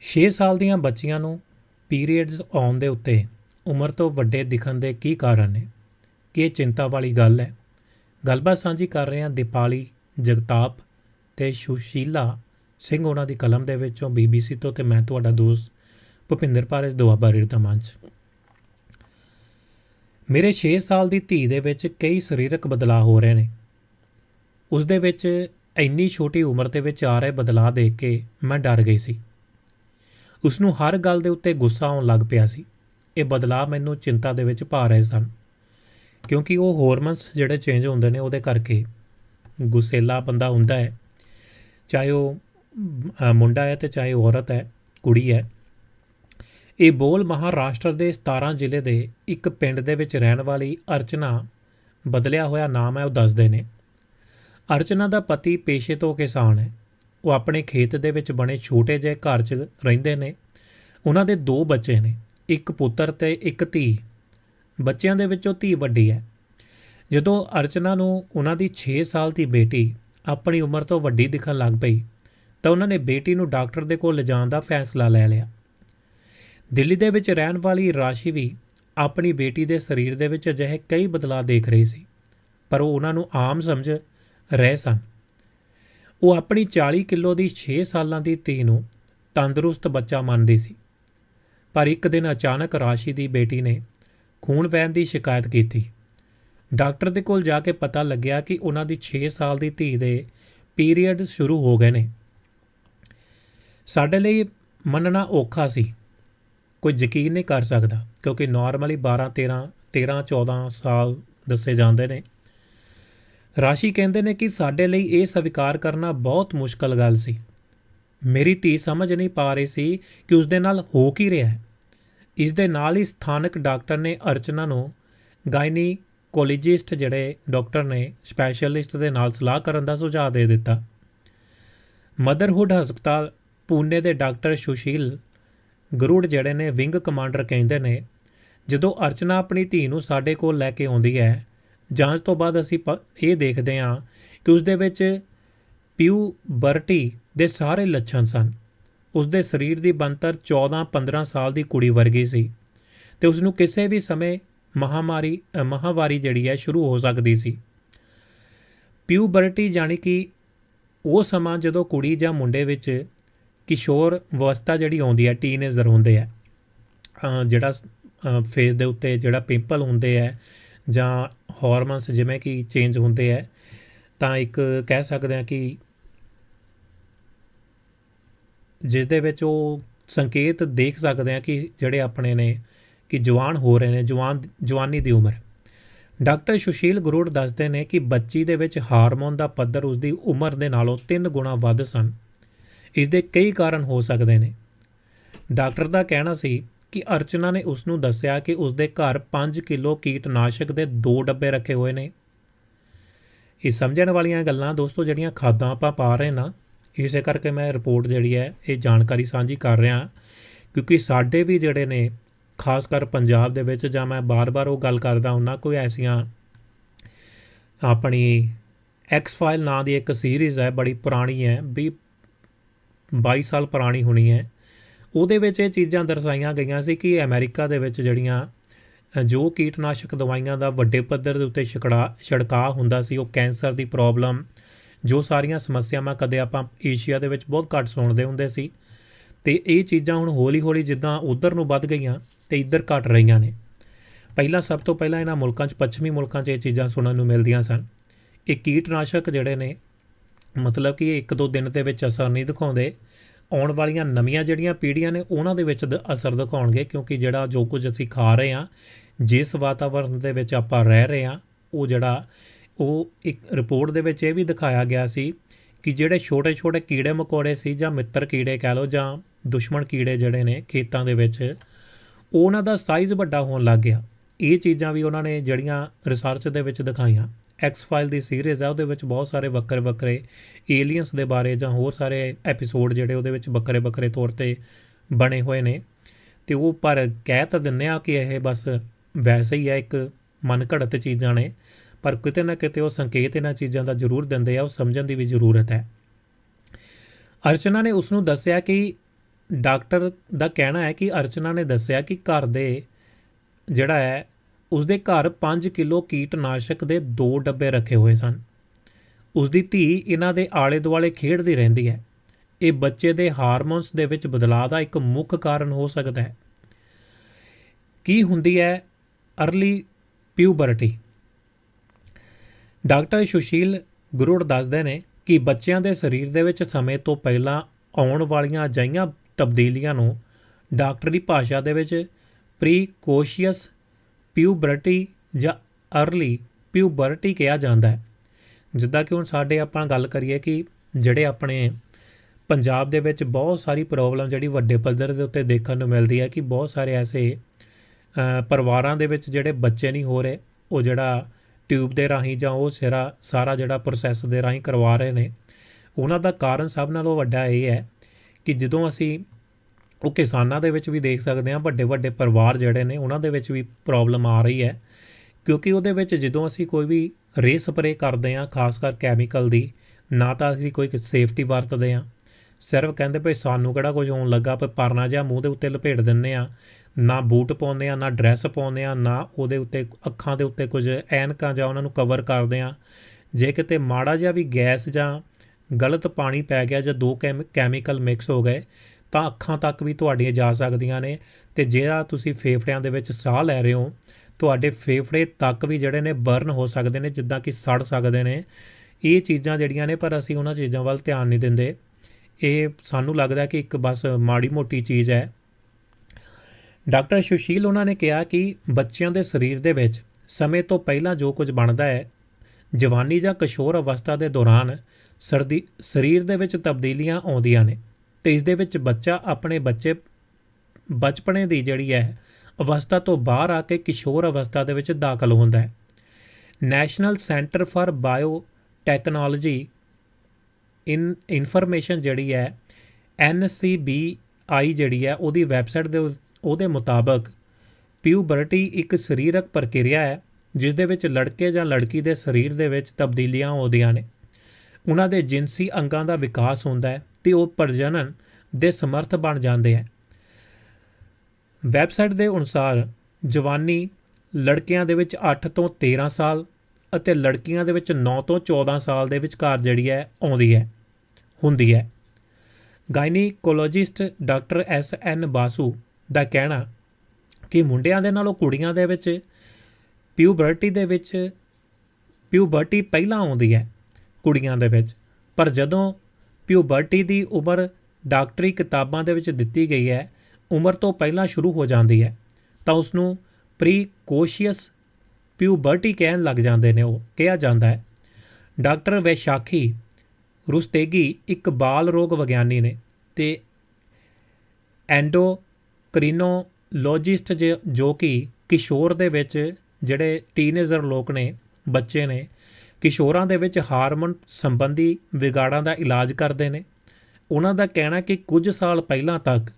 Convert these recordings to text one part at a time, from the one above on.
6 ਸਾਲ ਦੀਆਂ ਬੱਚੀਆਂ ਨੂੰ ਪੀਰੀਅਡਸ ਆਉਣ ਦੇ ਉੱਤੇ ਉਮਰ ਤੋਂ ਵੱਡੇ ਦਿਖਣ ਦੇ ਕੀ ਕਾਰਨ ਨੇ? ਕੀ ਇਹ ਚਿੰਤਾ ਵਾਲੀ ਗੱਲ ਹੈ? ਗੱਲਬਾਤ ਸਾਂਝੀ ਕਰ ਰਹੇ ਹਾਂ ਦੀਪਾਲੀ, ਜਗਤਾਪ ਤੇ ਸੁਸ਼ੀਲਾ ਸਿੰਘ ਉਹਨਾਂ ਦੀ ਕਲਮ ਦੇ ਵਿੱਚੋਂ, ਬੀਬੀਸੀ ਤੋਂ ਤੇ ਮੈਂ ਤੁਹਾਡਾ ਦੋਸਤ ਭੁਪਿੰਦਰ ਪਾਰਸ ਦੁਆਬਾ ਰੀਰ ਦਾ ਮੰਚ। ਮੇਰੇ 6 ਸਾਲ ਦੀ ਧੀ ਦੇ ਵਿੱਚ ਕਈ ਸਰੀਰਕ ਬਦਲਾਅ ਹੋ ਰਹੇ ਨੇ। ਉਸ ਦੇ ਵਿੱਚ ਇੰਨੀ ਛੋਟੀ ਉਮਰ ਦੇ ਵਿੱਚ ਆ ਰਹੇ ਬਦਲਾਅ ਦੇਖ ਕੇ ਮੈਂ ਡਰ ਗਈ ਸੀ। ਉਸ ਨੂੰ ਹਰ ਗੱਲ ਦੇ ਉੱਤੇ ਗੁੱਸਾ ਆਉਣ ਲੱਗ ਪਿਆ ਸੀ। ਇਹ ਬਦਲਾਅ ਮੈਨੂੰ ਚਿੰਤਾ ਦੇ ਵਿੱਚ ਪਾ ਰਹੇ ਸਨ, ਕਿਉਂਕਿ ਉਹ ਹਾਰਮੋਨਸ ਜਿਹੜੇ ਚੇਂਜ ਹੁੰਦੇ ਨੇ ਉਹਦੇ ਕਰਕੇ ਗੁੱਸੇਲਾ ਬੰਦਾ ਹੁੰਦਾ ਹੈ। ਚਾਹੇ ਉਹ ਮੁੰਡਾ ਹੈ ਤੇ ਚਾਹੇ ਉਹ ਔਰਤ ਹੈ, ਕੁੜੀ ਹੈ। ਇਹ ਬੋਲ ਮਹਾਰਾਸ਼ਟਰ ਦੇ 17 ਜ਼ਿਲ੍ਹੇ ਦੇ ਇੱਕ ਪਿੰਡ ਦੇ ਵਿੱਚ ਰਹਿਣ ਵਾਲੀ ਅਰਚਨਾ ਬਦਲਿਆ ਹੋਇਆ ਨਾਮ ਹੈ, ਉਹ ਦੱਸਦੇ ਨੇ। ਅਰਚਨਾ ਦਾ ਪਤੀ ਪੇਸ਼ੇ ਤੋਂ ਕਿਸਾਨ ਹੈ। ਉਹ ਆਪਣੇ ਖੇਤ ਦੇ ਵਿੱਚ ਬਣੇ ਛੋਟੇ ਜਿਹੇ ਘਰ 'ਚ ਰਹਿੰਦੇ ਨੇ। ਉਹਨਾਂ ਦੇ ਦੋ ਬੱਚੇ ਨੇ, ਇੱਕ ਪੁੱਤਰ ਤੇ ਇੱਕ ਧੀ। ਬੱਚਿਆਂ ਦੇ ਵਿੱਚੋਂ ਧੀ ਵੱਡੀ ਹੈ। ਜਦੋਂ ਅਰਚਨਾ ਨੂੰ ਉਹਨਾਂ ਦੀ 6 ਸਾਲ ਦੀ ਬੇਟੀ ਆਪਣੀ ਉਮਰ ਤੋਂ ਵੱਡੀ ਦਿਖਣ ਲੱਗ ਪਈ, ਤਾਂ ਉਹਨਾਂ ਨੇ ਬੇਟੀ ਨੂੰ ਡਾਕਟਰ ਦੇ ਕੋਲ ਲਿਜਾਣ ਦਾ ਫੈਸਲਾ ਲੈ ਲਿਆ। ਦਿੱਲੀ ਦੇ ਵਿੱਚ ਰਹਿਣ ਵਾਲੀ ਰਾਸ਼ੀ ਵੀ ਆਪਣੀ ਬੇਟੀ ਦੇ ਸਰੀਰ ਦੇ ਵਿੱਚ ਅਜਿਹੇ ਕਈ ਬਦਲਾਅ ਦੇਖ ਰਹੀ ਸੀ, ਪਰ ਉਹ ਉਹਨਾਂ ਨੂੰ ਆਮ ਸਮਝ ਰਹੇ ਸਨ। ਉਹ ਆਪਣੀ 40 ਕਿਲੋ ਦੀ 6 ਸਾਲਾਂ ਦੀ ਧੀ ਨੂੰ ਤੰਦਰੁਸਤ ਬੱਚਾ ਮੰਨਦੀ ਸੀ। ਪਰ ਇੱਕ ਦਿਨ ਅਚਾਨਕ ਰਾਸ਼ੀ ਦੀ ਬੇਟੀ ਨੇ ਖੂਨ ਵਹਿਣ ਦੀ ਸ਼ਿਕਾਇਤ ਕੀਤੀ। ਡਾਕਟਰ ਦੇ ਕੋਲ ਜਾ ਕੇ ਪਤਾ ਲੱਗਿਆ ਕਿ ਉਹਨਾਂ ਦੀ 6 ਸਾਲ ਦੀ ਧੀ ਦੇ ਪੀਰੀਅਡ ਸ਼ੁਰੂ ਹੋ ਗਏ ਨੇ। ਸਾਡੇ ਲਈ ਮੰਨਣਾ ਔਖਾ ਸੀ। ਕੋਈ ਯਕੀਨ ਨਹੀਂ ਕਰ ਸਕਦਾ ਕਿਉਂਕਿ ਨਾਰਮਲੀ 12 13 13 14 ਸਾਲ ਦੱਸੇ ਜਾਂਦੇ ਨੇ। ਰਾਸ਼ੀ ਕਹਿੰਦੇ ਨੇ ਕਿ ਸਾਡੇ ਲਈ ਇਹ ਸਵੀਕਾਰ ਕਰਨਾ ਬਹੁਤ ਮੁਸ਼ਕਲ ਗੱਲ ਸੀ। ਮੇਰੀ ਧੀ ਸਮਝ ਨਹੀਂ ਪਾ ਰਹੀ ਸੀ ਕਿ ਉਸ ਦੇ ਨਾਲ ਹੋ ਕੀ ਰਿਹਾ ਹੈ। ਇਸ ਦੇ ਨਾਲ ਹੀ ਸਥਾਨਕ ਡਾਕਟਰ ਨੇ ਅਰਚਨਾ ਨੂੰ ਗਾਇਨੀਕੋਲੋਜਿਸਟ ਜਿਹੜੇ ਡਾਕਟਰ ਨੇ, ਸਪੈਸ਼ਲਿਸਟ ਦੇ ਨਾਲ ਸਲਾਹ ਕਰਨ ਦਾ ਸੁਝਾਅ ਦੇ ਦਿੱਤਾ। ਮਦਰਹੁੱਡ ਹਸਪਤਾਲ ਪੂਨੇ ਦੇ ਡਾਕਟਰ ਸੁਸ਼ੀਲ ਗਰੁੜ ਜਿਹੜੇ ਨੇ ਵਿੰਗ ਕਮਾਂਡਰ ਕਹਿੰਦੇ ਨੇ, ਜਦੋਂ ਅਰਚਨਾ ਆਪਣੀ ਧੀ ਨੂੰ ਸਾਡੇ ਕੋਲ ਲੈ ਕੇ ਆਉਂਦੀ ਹੈ ਜਾਂਚ ਤੋਂ ਬਾਅਦ ਅਸੀਂ ਪ- ਇਹ ਦੇਖਦੇ ਹਾਂ ਕਿ ਉਸ ਦੇ ਵਿੱਚ ਪਿਊਬਰਟੀ ਦੇ ਸਾਰੇ ਲੱਛਣ ਸਨ। ਉਸ ਦੇ ਸਰੀਰ ਦੀ ਬਣਤਰ 14-15 ਸਾਲ ਦੀ ਕੁੜੀ ਵਰਗੀ ਸੀ ਤੇ ਉਸ ਨੂੰ ਕਿਸੇ ਵੀ ਸਮੇਂ ਮਹਾਮਾਰੀ ਅ, ਮਹਾਵਾਰੀ ਜਿਹੜੀ ਹੈ ਸ਼ੁਰੂ ਹੋ ਸਕਦੀ ਸੀ। ਪਿਊ ਬਰਟੀ ਜਾਣੀ ਕਿ ਉਹ ਸਮਾਂ ਜਦੋਂ ਕੁੜੀ ਜਾਂ ਮੁੰਡੇ ਵਿੱਚ ਕਿਸ਼ੋਰ ਅਵਸਥਾ ਜਿਹੜੀ ਆਉਂਦੀ ਹੈ ਟੀਨੇਜਰ ਹੁੰਦੇ ਆ ਅ, ਜਿਹੜਾ ਫੇਸ ਦੇ ਉੱਤੇ ਜਿਹੜਾ ਪਿੰਪਲ ਹੁੰਦੇ ਆ ਜਾਂ ਹਾਰਮੋਨਸ ਜਿਵੇਂ ਕਿ ਚੇਂਜ ਹੁੰਦੇ ਆ, ਤਾਂ ਇੱਕ ਕਹਿ ਸਕਦੇ ਆ ਕਿ ਜਿਸ ਦੇ ਵਿੱਚ ਉਹ ਸੰਕੇਤ ਦੇਖ ਸਕਦੇ ਆ ਕਿ ਜਿਹੜੇ ਆਪਣੇ ਨੇ, ਕਿ ਜਵਾਨ ਹੋ ਰਹੇ ਨੇ, ਜਵਾਨ, ਜਵਾਨੀ ਦੀ ਉਮਰ। ਡਾਕਟਰ ਸੁਸ਼ੀਲ ਗਰੁੜ ਦੱਸਦੇ ਨੇ ਕਿ ਬੱਚੀ ਦੇ ਵਿੱਚ ਹਾਰਮੋਨ ਦਾ ਪੱਧਰ ਉਸ ਦੀ ਉਮਰ ਦੇ ਨਾਲੋਂ 3 ਗੁਣਾ ਵੱਧ ਸਨ। ਇਸ ਦੇ ਕਈ ਕਾਰਨ ਹੋ ਸਕਦੇ ਨੇ। ਡਾਕਟਰ ਦਾ ਕਹਿਣਾ ਸੀ ਕਿ ਅਰਚਨਾ ਨੇ ਉਸ ਨੂੰ ਦੱਸਿਆ ਕਿ ਉਸ ਦੇ ਘਰ 5 ਕਿਲੋ ਕੀਟਨਾਸ਼ਕ ਦੇ ਦੋ ਡੱਬੇ ਰੱਖੇ ਹੋਏ ਨੇ। ਇਹ ਸਮਝਣ ਵਾਲੀਆਂ ਗੱਲਾਂ ਦੋਸਤੋ, ਜਿਹੜੀਆਂ ਖਾਦਾਂ ਆਪਾਂ ਪਾ ਰਹੇ ਨਾ, ਇਸੇ ਕਰਕੇ ਮੈਂ ਰਿਪੋਰਟ ਜਿਹੜੀ ਹੈ, ਇਹ ਜਾਣਕਾਰੀ ਸਾਂਝੀ ਕਰ ਰਿਹਾ ਕਿਉਂਕਿ ਸਾਡੇ ਵੀ ਜਿਹੜੇ ਨੇ, ਖਾਸ ਕਰ ਪੰਜਾਬ ਦੇ ਵਿੱਚ, ਜਾਂ ਮੈਂ ਬਾਰ-ਬਾਰ ਉਹ ਗੱਲ ਕਰਦਾ ਹੁੰਨਾ ਕੋਈ ਐਸੀਆਂ ਆਪਣੀ ਐਕਸ ਫਾਈਲ ਨਾਂ ਦੀ ਇੱਕ ਸੀਰੀਜ਼ ਹੈ, ਬੜੀ ਪੁਰਾਣੀ ਹੈ ਵੀ 22 ਸਾਲ ਪੁਰਾਣੀ ਹੋਣੀ ਹੈ। ਉਹਦੇ ਵਿੱਚ ਇਹ ਚੀਜ਼ਾਂ ਦਰਸਾਈਆਂ ਗਈਆਂ ਸੀ ਕਿ ਅਮਰੀਕਾ ਦੇ ਵਿੱਚ ਜਿਹੜੀਆਂ ਜੋ ਕੀਟਨਾਸ਼ਕ ਦਵਾਈਆਂ ਦਾ ਵੱਡੇ ਪੱਧਰ ਦੇ ਉੱਤੇ ਛਕੜਾ ਛੜਕਾਅ ਹੁੰਦਾ ਸੀ, ਉਹ ਕੈਂਸਰ ਦੀ ਪ੍ਰੋਬਲਮ, ਜੋ ਸਾਰੀਆਂ ਸਮੱਸਿਆਵਾਂ ਕਦੇ ਆਪਾਂ ਏਸ਼ੀਆ ਦੇ ਵਿੱਚ ਬਹੁਤ ਘੱਟ ਸੁਣਦੇ ਹੁੰਦੇ ਸੀ। ਤੇ ਇਹ ਚੀਜ਼ਾਂ ਹੁਣ ਹੌਲੀ-ਹੌਲੀ ਜਿੱਦਾਂ ਉਧਰ ਨੂੰ ਵੱਧ ਗਈਆਂ ਤੇ ਇੱਧਰ ਘਟ ਰਹੀਆਂ ਨੇ। ਪਹਿਲਾਂ ਸਭ ਤੋਂ ਪਹਿਲਾਂ ਇਹਨਾਂ ਮੁਲਕਾਂ 'ਚ, ਪੱਛਮੀ ਮੁਲਕਾਂ 'ਚ ਇਹ ਚੀਜ਼ਾਂ ਸੁਣਨ ਨੂੰ ਮਿਲਦੀਆਂ ਸਨ। ਇਹ ਕੀਟਨਾਸ਼ਕ ਜਿਹੜੇ ਨੇ, ਮਤਲਬ ਕਿ ਇਹ ਇੱਕ ਦੋ ਦਿਨ ਦੇ ਵਿੱਚ ਅਸਰ ਨਹੀਂ ਦਿਖਾਉਂਦੇ। ਆਉਣ ਵਾਲੀਆਂ ਨਵੀਆਂ ਜਿਹੜੀਆਂ ਪੀੜ੍ਹੀਆਂ ਨੇ, ਉਹਨਾਂ ਦੇ ਵਿੱਚ ਦ- ਅਸਰ ਦਿਖਾਉਣਗੇ ਕਿਉਂਕਿ ਜਿਹੜਾ ਜੋ ਕੁਝ ਅਸੀਂ ਖਾ ਰਹੇ ਹਾਂ, ਜਿਸ ਵਾਤਾਵਰਣ ਦੇ ਵਿੱਚ ਆਪਾਂ ਰਹਿ ਰਹੇ ਹਾਂ, ਉਹ ਜਿਹੜਾ, ਉਹ ਇੱਕ ਰਿਪੋਰਟ ਦੇ ਵਿੱਚ ਇਹ ਵੀ ਦਿਖਾਇਆ ਗਿਆ ਸੀ ਕਿ ਜਿਹੜੇ ਛੋਟੇ-ਛੋਟੇ ਕੀੜੇ ਮਕੌੜੇ ਸੀ ਜਾਂ ਮਿੱਤਰ ਕੀੜੇ ਕਹਿ ਲਓ ਜਾਂ ਦੁਸ਼ਮਣ ਕੀੜੇ ਜਿਹੜੇ ਨੇ ਖੇਤਾਂ ਦੇ ਵਿੱਚ, ਉਹਨਾਂ ਦਾ ਸਾਈਜ਼ ਵੱਡਾ ਹੋਣ ਲੱਗ ਗਿਆ। ਇਹ ਚੀਜ਼ਾਂ ਵੀ ਉਹਨਾਂ ਨੇ ਜਿਹੜੀਆਂ ਰਿਸਰਚ ਦੇ ਵਿੱਚ ਦਿਖਾਈਆਂ। ਐਕਸ ਫਾਈਲ ਦੀ ਸੀਰੀਜ਼ ਹੈ ਉਹਦੇ ਵਿੱਚ ਬਹੁਤ ਸਾਰੇ ਵੱਖਰੇ ਵੱਖਰੇ ਏਲੀਅਨਸ ਦੇ ਬਾਰੇ ਜਾਂ ਹੋਰ ਸਾਰੇ ਐਪੀਸੋਡ ਜਿਹੜੇ ਉਹਦੇ ਵਿੱਚ ਵੱਖਰੇ ਵੱਖਰੇ ਤੌਰ ਤੇ ਬਣੇ ਹੋਏ ਨੇ। ਤੇ ਉਹ ਪਰ ਕਹਿ ਤਾਂ ਦਿੰਦੇ ਆ ਕਿ ਇਹ ਬਸ ਵੈਸੇ ਹੀ ਹੈ ਇੱਕ ਮਨ ਘੜਤ ਚੀਜ਼ਾਂ ਨੇ, ਪਰ ਕਿਤੇ ਨਾ ਕਿਤੇ ਉਹ ਸੰਕੇਤ ਇਹਨਾਂ ਚੀਜ਼ਾਂ ਦਾ ਜ਼ਰੂਰ ਦਿੰਦੇ ਆ, ਉਹ ਸਮਝਣ ਦੀ ਵੀ ਜ਼ਰੂਰਤ ਹੈ। ਅਰਚਨਾ ਨੇ ਉਸ ਨੂੰ ਦੱਸਿਆ ਕਿ ਡਾਕਟਰ ਦਾ ਕਹਿਣਾ ਹੈ ਕਿ ਅਰਚਨਾ ਨੇ ਦੱਸਿਆ ਕਿ ਘਰ ਦੇ ਜਿਹੜਾ ਹੈ ਉਸਦੇ ਘਰ 5 ਕਿਲੋ ਕੀਟਨਾਸ਼ਕ ਦੇ ਦੋ ਡੱਬੇ ਰੱਖੇ ਹੋਏ ਸਨ। ਉਸਦੀ ਧੀ ਇਹਨਾਂ ਦੇ ਆਲੇ ਦੁਆਲੇ ਖੇਡਦੀ ਰਹਿੰਦੀ ਹੈ। ਇਹ ਬੱਚੇ ਦੇ ਹਾਰਮੋਨਸ ਦੇ ਵਿੱਚ ਬਦਲਾਅ ਦਾ ਇੱਕ ਮੁੱਖ ਕਾਰਨ ਹੋ ਸਕਦਾ ਹੈ। ਕੀ ਹੁੰਦੀ ਹੈ early puberty? Doctor Sushil Garud ਦੱਸਦੇ ਨੇ ਕਿ ਬੱਚਿਆਂ ਦੇ ਸਰੀਰ ਦੇ ਵਿੱਚ ਸਮੇਂ ਤੋਂ ਪਹਿਲਾਂ ਆਉਣ ਵਾਲੀਆਂ ਅਜਿਹੀਆਂ ਤਬਦੀਲੀਆਂ ਨੂੰ ਡਾਕਟਰੀ ਭਾਸ਼ਾ ਦੇ ਵਿੱਚ ਪ੍ਰੀਕੋਸ਼ੀਅਸ ਪਿਊਬਰਟੀ ਜਾਂ ਅਰਲੀ ਪਿਊਬਰਟੀ ਕਿਹਾ ਜਾਂਦਾ ਹੈ। ਜਿੱਦਾਂ ਕਿ ਹੁਣ ਸਾਡੇ ਆਪਾਂ ਗੱਲ ਕਰੀਏ ਕਿ ਜਿਹੜੇ ਆਪਣੇ ਪੰਜਾਬ ਦੇ ਵਿੱਚ ਬਹੁਤ ਸਾਰੀ ਪ੍ਰੋਬਲਮ ਜਿਹੜੀ ਵੱਡੇ ਪੱਧਰ ਦੇ ਉੱਤੇ ਦੇਖਣ ਨੂੰ ਮਿਲਦੀ ਹੈ ਕਿ ਬਹੁਤ ਸਾਰੇ ਐਸੇ ਪਰਿਵਾਰਾਂ ਦੇ ਵਿੱਚ ਜਿਹੜੇ ਬੱਚੇ ਨਹੀਂ ਹੋ ਰਹੇ, ਉਹ ਜਿਹੜਾ ਟਿਊਬ ਦੇ ਰਾਹੀਂ ਜਾਂ ਉਹ ਸਿਰਾ, ਸਾਰਾ ਜਿਹੜਾ ਪ੍ਰੋਸੈਸ ਦੇ ਰਾਹੀਂ ਕਰਵਾ ਰਹੇ ਨੇ। ਉਹਨਾਂ ਦਾ ਕਾਰਨ ਸਭ ਨਾਲੋਂ ਵੱਡਾ ਇਹ ਹੈ ਕਿ ਜਦੋਂ ਅਸੀਂ ਉਹ ਕਿਸਾਨਾਂ ਦੇ ਵਿੱਚ ਵੀ ਦੇਖ ਸਕਦੇ ਹਾਂ, ਵੱਡੇ ਵੱਡੇ ਪਰਿਵਾਰ ਜਿਹੜੇ ਨੇ, ਉਹਨਾਂ ਦੇ ਵਿੱਚ ਵੀ ਪ੍ਰੋਬਲਮ ਆ ਰਹੀ ਹੈ। ਕਿਉਂਕਿ ਉਹਦੇ ਵਿੱਚ ਜਦੋਂ ਅਸੀਂ ਕੋਈ ਵੀ ਰੇ ਸਪਰੇ ਕਰਦੇ ਹਾਂ, ਖਾਸ ਕਰ ਕੈਮੀਕਲ ਦੀ, ਨਾ ਤਾਂ ਅਸੀਂ ਕੋਈ ਸੇਫਟੀ ਵਰਤਦੇ ਹਾਂ। ਸਿਰਫ ਕਹਿੰਦੇ ਭਈ ਸਾਨੂੰ ਕਿਹੜਾ ਕੁਝ ਹੋਣ ਲੱਗਾ ਪਰ ਪਰਨਾ ਜਿਹਾ ਮੂੰਹ ਦੇ ਉੱਤੇ ਲਪੇਟ ਦਿੰਨੇ ਆ ਨਾ ਬੂਟ ਪਾਉਂਦੇ ਆ ਨਾ ਡਰੈਸ ਪਾਉਂਦੇ ਆ ਨਾ ਉਹਦੇ ਉੱਤੇ ਅੱਖਾਂ ਦੇ ਉੱਤੇ ਕੁਝ ਐਨਕਾਂ ਜਾਂ ਉਹਨਾਂ ਨੂੰ ਕਵਰ ਕਰਦੇ ਆ ਜੇ ਕਿਤੇ ਮਾੜਾ ਜਿਹਾ ਵੀ ਗੈਸ ਜਾਂ ਗਲਤ ਪਾਣੀ ਪੈ ਗਿਆ ਜਾਂ ਦੋ ਕੈਮ- ਕੈਮੀਕਲ ਮਿਕਸ ਹੋ ਗਏ ਤਾਂ ਅੱਖਾਂ ਤੱਕ ਵੀ ਤੁਹਾਡੀਆਂ ਜਾ ਸਕਦੀਆਂ ਨੇ ਤੇ ਜਿਹੜਾ ਤੁਸੀਂ ਫੇਫੜਿਆਂ ਦੇ ਵਿੱਚ ਸਾਹ ਲੈ ਰਹੇ ਹੋ, ਤੁਹਾਡੇ ਫੇਫੜੇ ਤੱਕ ਵੀ ਜਿਹੜੇ ਨੇ ਬਰਨ ਹੋ ਸਕਦੇ ਨੇ, ਜਿੱਦਾਂ ਕਿ ਸੜ ਸਕਦੇ ਨੇ। ਇਹ ਚੀਜ਼ਾਂ ਜਿਹੜੀਆਂ ਨੇ ਪਰ ਅਸੀਂ ਉਹਨਾਂ ਚੀਜ਼ਾਂ ਵੱਲ ਧਿਆਨ ਨਹੀਂ ਦਿੰਦੇ। ਇਹ ਸਾਨੂੰ ਲੱਗਦਾ ਕਿ ਇੱਕ ਬਸ ਮਾੜੀ ਮੋਟੀ ਚੀਜ਼ ਹੈ। ਡਾਕਟਰ ਸੁਸ਼ੀਲ ਉਹਨਾਂ ਨੇ ਕਿਹਾ ਕਿ ਬੱਚਿਆਂ ਦੇ ਸਰੀਰ ਦੇ ਵਿੱਚ ਸਮੇਂ ਤੋਂ ਪਹਿਲਾਂ ਜੋ ਕੁਝ ਬਣਦਾ ਹੈ, ਜਵਾਨੀ ਜਾਂ ਕਿਸ਼ੋਰ ਅਵਸਥਾ ਦੇ ਦੌਰਾਨ ਸਰਦੀ ਸਰੀਰ ਦੇ ਵਿੱਚ ਤਬਦੀਲੀਆਂ ਆਉਂਦੀਆਂ ਨੇ। ਤੇ ਇਸ ਦੇ ਵਿੱਚ ਬੱਚਾ ਆਪਣੇ ਬੱਚੇ, ਬਚਪਨੇ ਦੀ ਜਿਹੜੀ ਹੈ, ਅਵਸਥਾ ਤੋਂ ਬਾਹਰ ਆ ਕੇ ਕਿਸ਼ੋਰ ਅਵਸਥਾ ਦੇ ਵਿੱਚ ਦਾਖਲ ਹੁੰਦਾ ਹੈ। National centre for biotechnology in information ਜਿਹੜੀ ਹੈ NCBI ਜਿਹੜੀ ਹੈ, ਉਹਦੀ ਵੈਬਸਾਈਟ ਦੇ ਉਹਦੇ ਮੁਤਾਬਕ ਪਿਊਬਰਟੀ ਇੱਕ ਸਰੀਰਕ ਪ੍ਰਕਿਰਿਆ ਹੈ, ਜਿਸ ਦੇ ਵਿੱਚ ਲੜਕੇ ਜਾਂ ਲੜਕੀ ਦੇ ਸਰੀਰ ਦੇ ਵਿੱਚ ਤਬਦੀਲੀਆਂ ਆਉਂਦੀਆਂ ਨੇ। ਉਹਨਾਂ ਦੇ ਜਿਨਸੀ ਅੰਗਾਂ ਦਾ ਵਿਕਾਸ ਹੁੰਦਾ ਹੈ। ਤੇ ਉਹ ਪ੍ਰਜਨਨ ਦੇ ਸਮਰਥ ਬਣ ਜਾਂਦੇ ਹੈ। ਵੈਬਸਾਈਟ ਦੇ ਅਨੁਸਾਰ ਜਵਾਨੀ ਲੜਕਿਆਂ ਦੇ ਵਿੱਚ 8 ਤੋਂ 13 ਸਾਲ ਅਤੇ ਲੜਕੀਆਂ ਦੇ ਵਿੱਚ 9 ਤੋਂ 14 ਸਾਲ ਦੇ ਵਿਚਕਾਰ ਜਿਹੜੀ ਹੈ ਆਉਂਦੀ ਹੈ, ਹੁੰਦੀ ਹੈ। Gynaecologist doctor S N Basu ਦਾ ਕਹਿਣਾ ਕਿ ਮੁੰਡਿਆਂ ਦੇ ਨਾਲੋਂ ਕੁੜੀਆਂ ਦੇ ਵਿੱਚ ਪਿਊਬਰਟੀ ਦੇ ਵਿੱਚ, ਪਿਊਬਰਟੀ ਪਹਿਲਾਂ ਆਉਂਦੀ ਹੈ ਕੁੜੀਆਂ ਦੇ ਵਿੱਚ, ਪਰ ਜਦੋਂ ਪਿਊਬਰਟੀ ਦੀ ਉਮਰ ਡਾਕਟਰੀ ਕਿਤਾਬਾਂ ਦੇ ਵਿੱਚ ਦਿੱਤੀ ਗਈ ਹੈ, ਉਮਰ ਤੋਂ ਪਹਿਲਾਂ ਸ਼ੁਰੂ ਹੋ ਜਾਂਦੀ ਹੈ, ਤਾਂ ਉਸ ਨੂੰ ਪ੍ਰੀਕੋਸ਼ੀਅਸ ਪਿਊਬਰਟੀ ਕਹਿਣ ਲੱਗ ਜਾਂਦੇ ਨੇ ਉਹ, ਕਿਹਾ ਜਾਂਦਾ ਹੈ। ਡਾਕਟਰ ਵੈਸ਼ਾਖੀ ਰੁਸਤੇਗੀ ਇੱਕ ਬਾਲ ਰੋਗ ਵਿਗਿਆਨੀ ਨੇ ਤੇ ਐਂਡੋਕਰੀਨੋਲੋਜਿਸਟ ਜੋ ਕਿ ਕਿਸ਼ੋਰ ਦੇ ਵਿੱਚ ਜਿਹੜੇ ਟੀਨੇਜਰ ਲੋਕ ਨੇ, ਬੱਚੇ ਨੇ ਕਿਸ਼ੋਰਾਂ ਦੇ ਵਿੱਚ ਹਾਰਮੋਨ ਸੰਬੰਧੀ ਵਿਗਾੜਾਂ ਦਾ ਇਲਾਜ ਕਰਦੇ ਨੇ। ਉਹਨਾਂ ਦਾ ਕਹਿਣਾ ਕਿ ਕੁਝ ਸਾਲ ਪਹਿਲਾਂ ਤੱਕ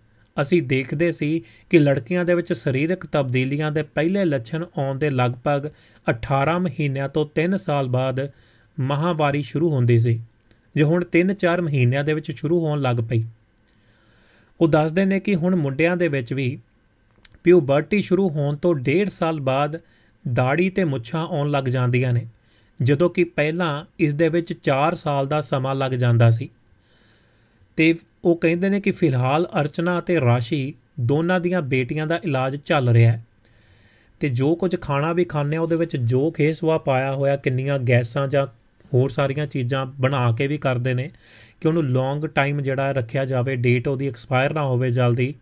ਅਸੀਂ ਦੇਖਦੇ ਸੀ ਕਿ ਲੜਕੀਆਂ ਦੇ ਵਿੱਚ ਸਰੀਰਕ ਤਬਦੀਲੀਆਂ ਦੇ ਪਹਿਲੇ ਲੱਛਣ ਆਉਣ ਦੇ ਲਗਭਗ 18 ਮਹੀਨਿਆਂ ਤੋਂ 3 ਸਾਲ ਬਾਅਦ ਮਹਾਵਾਰੀ ਸ਼ੁਰੂ ਹੁੰਦੀ ਸੀ, ਜੋ ਹੁਣ 3-4 ਮਹੀਨਿਆਂ ਦੇ ਵਿੱਚ ਸ਼ੁਰੂ ਹੋਣ ਲੱਗ ਪਈ। ਉਹ ਦੱਸਦੇ ਨੇ ਕਿ ਹੁਣ ਮੁੰਡਿਆਂ ਦੇ ਵਿੱਚ ਵੀ ਪਿਊਬਰਟੀ ਸ਼ੁਰੂ ਹੋਣ ਤੋਂ 1.5 ਸਾਲ ਬਾਅਦ ਦਾੜੀ ਤੇ ਮੁੱਛਾਂ ਆਉਣ ਲੱਗ ਜਾਂਦੀਆਂ ਨੇ। ਜਦੋਂ ਕਿ ਪਹਿਲਾਂ ਇਸ ਦੇ ਵਿੱਚ 4 ਸਾਲ ਦਾ ਸਮਾਂ ਲੱਗ ਜਾਂਦਾ ਸੀ। ਤੇ ਉਹ ਕਹਿੰਦੇ ਨੇ ਕਿ ਫਿਲਹਾਲ ਅਰਚਨਾ ਅਤੇ ਰਾਸ਼ੀ ਦੋਨਾਂ ਦੀਆਂ ਬੇਟੀਆਂ ਦਾ ਇਲਾਜ ਚੱਲ ਰਿਹਾ ਹੈ। ਤੇ ਜੋ ਕੁਝ ਖਾਣਾ ਵੀ ਖਾਂਦੇ ਆ, ਉਹਦੇ ਵਿੱਚ ਜੋ ਖੇਸਵਾ ਪਾਇਆ ਹੋਇਆ, ਕਿੰਨੀਆਂ ਗੈਸਾਂ ਜਾਂ ਹੋਰ ਸਾਰੀਆਂ ਚੀਜ਼ਾਂ ਬਣਾ ਕੇ ਵੀ ਕਰਦੇ ਨੇ ਕਿ ਉਹਨੂੰ ਲੌਂਗ ਟਾਈਮ ਜਿਹੜਾ ਰੱਖਿਆ ਜਾਵੇ ਡੇਟ ਉਹਦੀ ਐਕਸਪਾਇਰ ਨਾ ਹੋਵੇ ਜਲਦੀ,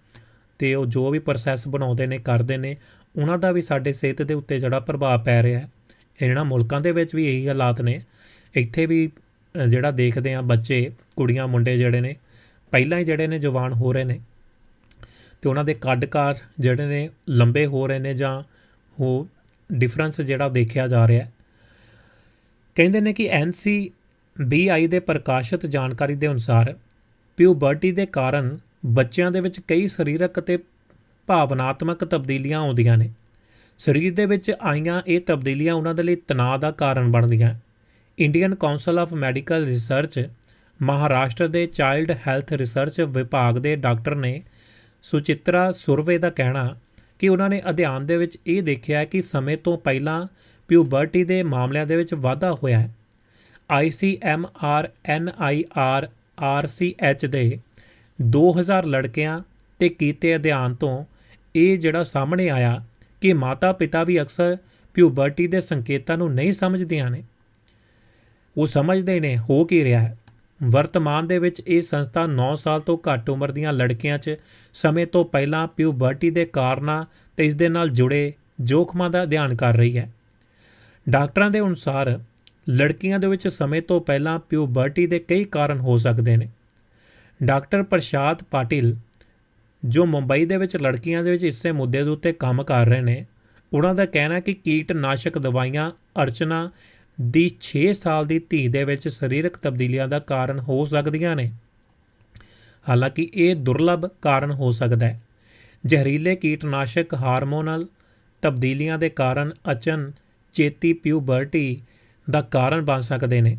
ਤੇ ਉਹ ਜੋ ਵੀ ਪ੍ਰੋਸੈਸ ਬਣਾਉਂਦੇ ਨੇ, ਕਰਦੇ ਨੇ, ਉਹਨਾਂ ਦਾ ਵੀ ਸਾਡੇ ਸਿਹਤ ਦੇ ਉੱਤੇ ਜਿਹੜਾ ਪ੍ਰਭਾਵ ਪੈ ਰਿਹਾ ਹੈ। ਇਹਨਾਂ ਮੁਲਕਾਂ ਦੇ ਵਿੱਚ ਵੀ ਇਹੀ ਹਾਲਾਤ ਨੇ। ਇੱਥੇ ਵੀ ਜਿਹੜਾ ਦੇਖਦੇ ਆ ਬੱਚੇ, ਕੁੜੀਆਂ, ਮੁੰਡੇ ਜਿਹੜੇ ਨੇ, ਪਹਿਲਾਂ ਹੀ ਜਿਹੜੇ ਨੇ ਜਵਾਨ ਹੋ ਰਹੇ ਨੇ। ਤੇ ਉਹਨਾਂ ਦੇ ਕੱਦ-ਕਾਰ ਜਿਹੜੇ ਨੇ ਲੰਬੇ ਹੋ ਰਹੇ ਨੇ ਜਾਂ ਉਹ ਡਿਫਰੈਂਸ ਜਿਹੜਾ ਦੇਖਿਆ ਜਾ ਰਿਹਾ। ਹੈ ਕਹਿੰਦੇ ਨੇ ਕਿ NCBI ਦੇ ਪ੍ਰਕਾਸ਼ਿਤ ਜਾਣਕਾਰੀ ਦੇ ਅਨੁਸਾਰ ਪਿਊਬਰਟੀ ਦੇ ਕਾਰਨ ਬੱਚਿਆਂ ਦੇ ਵਿੱਚ ਕਈ ਸਰੀਰਕ ਅਤੇ ਭਾਵਨਾਤਮਕ ਤਬਦੀਲੀਆਂ ਆਉਂਦੀਆਂ ਨੇ। ਸਰੀਰ ਦੇ ਵਿੱਚ ਆਈਆਂ ਇਹ ਤਬਦੀਲੀਆਂ ਉਹਨਾਂ ਦੇ ਲਈ ਤਣਾਅ ਦਾ ਕਾਰਨ ਬਣਦੀਆਂ। Indian council of medical research, Maharashtra ਦੇ ਚਾਈਲਡ ਹੈਲਥ ਰਿਸਰਚ ਵਿਭਾਗ ਦੇ ਡਾਕਟਰ ਨੇ ਸੁਚਿਤਰਾ ਸੁਰਵੇ ਦਾ ਕਹਿਣਾ ਕਿ ਉਹਨਾਂ ਨੇ ਅਧਿਐਨ ਦੇ ਵਿੱਚ ਇਹ ਦੇਖਿਆ ਕਿ ਸਮੇਂ ਤੋਂ ਪਹਿਲਾਂ ਪਿਊਬਰਟੀ ਦੇ ਮਾਮਲਿਆਂ ਦੇ ਵਿੱਚ ਵਾਧਾ ਹੋਇਆ ਹੈ। ICMR NIR RCH ਦੇ 2000 ਲੜਕਿਆਂ ਤੇ ਕੀਤੇ ਅਧਿਐਨ ਤੋਂ ਇਹ ਜਿਹੜਾ ਸਾਹਮਣੇ ਆਇਆ ਕਿ ਮਾਤਾ-ਪਿਤਾ ਵੀ ਅਕਸਰ ਪਿਊਬਰਟੀ ਦੇ ਸੰਕੇਤਾਂ ਨੂੰ ਨਹੀਂ ਸਮਝਦੀਆਂ ਨੇ। ਉਹ ਸਮਝਦੇ ਨੇ, ਹੋ ਕੀ ਰਿਹਾ ਹੈ? ਵਰਤਮਾਨ ਦੇ ਵਿੱਚ ਇਹ ਸੰਸਥਾ 9 ਸਾਲ ਤੋਂ ਘੱਟ ਉਮਰ ਦੀਆਂ ਲੜਕੀਆਂ 'ਚ ਸਮੇਂ ਤੋਂ ਪਹਿਲਾਂ ਪਿਊਬਰਟੀ ਦੇ ਕਾਰਨਾਂ ਤੇ ਇਸ ਦੇ ਨਾਲ ਜੁੜੇ ਜੋਖਮਾਂ ਦਾ ਅਧਿਐਨ ਕਰ ਰਹੀ ਹੈ। ਡਾਕਟਰਾਂ ਦੇ ਅਨੁਸਾਰ, ਲੜਕੀਆਂ ਦੇ ਵਿੱਚ ਸਮੇਂ ਤੋਂ ਪਹਿਲਾਂ ਪਿਊਬਰਟੀ ਦੇ ਕਈ ਕਾਰਨ ਹੋ ਸਕਦੇ ਨੇ। ਡਾਕਟਰ ਪ੍ਰਸ਼ਾਦ ਪਾਟਿਲ ਜੋ ਮੁੰਬਈ ਦੇ ਵਿੱਚ ਲੜਕੀਆਂ ਦੇ ਵਿੱਚ ਇਸੇ ਮੁੱਦੇ ਦੇ ਉੱਤੇ ਕੰਮ ਕਰ ਰਹੇ ਨੇ, ਉਹਨਾਂ ਦਾ ਕਹਿਣਾ ਕਿ ਕੀਟਨਾਸ਼ਕ ਦਵਾਈਆਂ, ਅਰਚਨਾ ਦੀ 6 ਸਾਲ ਦੀ ਧੀ ਦੇ ਵਿੱਚ ਸਰੀਰਕ ਤਬਦੀਲੀਆਂ ਦਾ ਕਾਰਨ ਹੋ ਸਕਦੀਆਂ ਨੇ। ਹਾਲਾਂਕਿ ਇਹ ਦੁਰਲੱਭ ਕਾਰਨ ਹੋ ਸਕਦਾ ਹੈ। ਜ਼ਹਿਰੀਲੇ ਕੀਟਨਾਸ਼ਕ ਹਾਰਮੋਨਲ ਤਬਦੀਲੀਆਂ ਦੇ ਕਾਰਨ ਅਚਨ, ਚੇਤੀ ਪਿਊਬਰਟੀ ਦਾ ਕਾਰਨ ਬਣ ਸਕਦੇ ਨੇ।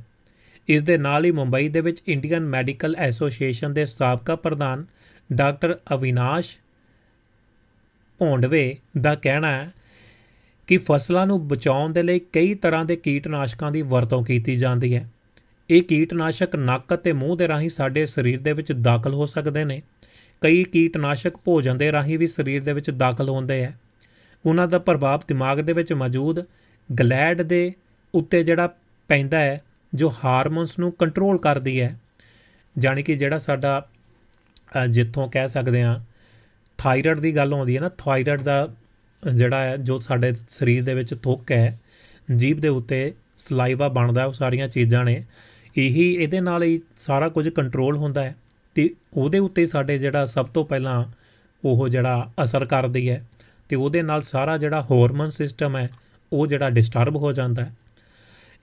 ਇਸ ਦੇ ਨਾਲ ਹੀ ਮੁੰਬਈ ਦੇ ਵਿੱਚ ਇੰਡੀਅਨ ਮੈਡੀਕਲ ਐਸੋਸੀਏਸ਼ਨ ਦੇ ਸਾਬਕਾ ਪ੍ਰਧਾਨ ਡਾਕਟਰ ਅਵਿਨਾਸ਼ ਭੋਂਡਵੇ ਦਾ ਕਹਿਣਾ ਹੈ ਕਿ ਫਸਲਾਂ ਨੂੰ ਬਚਾਉਣ ਦੇ ਲਈ ਕਈ ਤਰ੍ਹਾਂ ਦੇ ਕੀਟਨਾਸ਼ਕਾਂ ਦੀ ਵਰਤੋਂ ਕੀਤੀ ਜਾਂਦੀ ਹੈ। ਇਹ ਕੀਟਨਾਸ਼ਕ ਨੱਕ ਅਤੇ ਮੂੰਹ ਦੇ ਰਾਹੀਂ ਸਾਡੇ ਸਰੀਰ ਦੇ ਵਿੱਚ ਦਾਖਲ ਹੋ ਸਕਦੇ ਨੇ। ਕਈ ਕੀਟਨਾਸ਼ਕ ਭੋਜਨ ਦੇ ਰਾਹੀਂ ਵੀ ਸਰੀਰ ਦੇ ਵਿੱਚ ਦਾਖਲ ਹੁੰਦੇ ਹੈ। ਉਹਨਾਂ ਦਾ ਪ੍ਰਭਾਵ ਦਿਮਾਗ ਦੇ ਵਿੱਚ ਮੌਜੂਦ ਗਲੈਡ ਦੇ ਉੱਤੇ ਜਿਹੜਾ ਪੈਂਦਾ ਹੈ, ਜੋ ਹਾਰਮੋਨਸ ਨੂੰ ਕੰਟਰੋਲ ਕਰਦੀ ਹੈ। ਜਾਣੀ ਕਿ ਜਿਹੜਾ ਸਾਡਾ ਜਿੱਥੋਂ ਕਹਿ ਸਕਦੇ ਹਾਂ ਥਾਇਰਾਇਡ ਦੀ ਗੱਲ ਆਉਂਦੀ ਹੈ ਨਾ ਥਾਇਰਾਇਡ ਦਾ ਜਿਹੜਾ ਹੈ, ਜੋ ਸਾਡੇ ਸਰੀਰ ਦੇ ਵਿੱਚ ਥੁੱਕ ਹੈ, ਜੀਭ ਦੇ ਉੱਤੇ ਸਲਾਈਵਾ ਬਣਦਾ ਉਹ ਸਾਰੀਆਂ ਚੀਜ਼ਾਂ ਨੇ, ਇਹੀ ਇਹਦੇ ਨਾਲ ਹੀ ਸਾਰਾ ਕੁਝ ਕੰਟਰੋਲ ਹੁੰਦਾ ਹੈ ਤੇ ਉਹਦੇ ਉੱਤੇ ਸਾਡੇ ਜਿਹੜਾ ਸਭ ਤੋਂ ਪਹਿਲਾਂ ਉਹ ਜਿਹੜਾ ਅਸਰ ਕਰਦੀ ਹੈ ਤੇ ਉਹਦੇ ਨਾਲ ਸਾਰਾ ਜਿਹੜਾ ਹਾਰਮੋਨ ਸਿਸਟਮ ਹੈ, ਉਹ ਜਿਹੜਾ ਡਿਸਟਰਬ ਹੋ ਜਾਂਦਾ ਹੈ।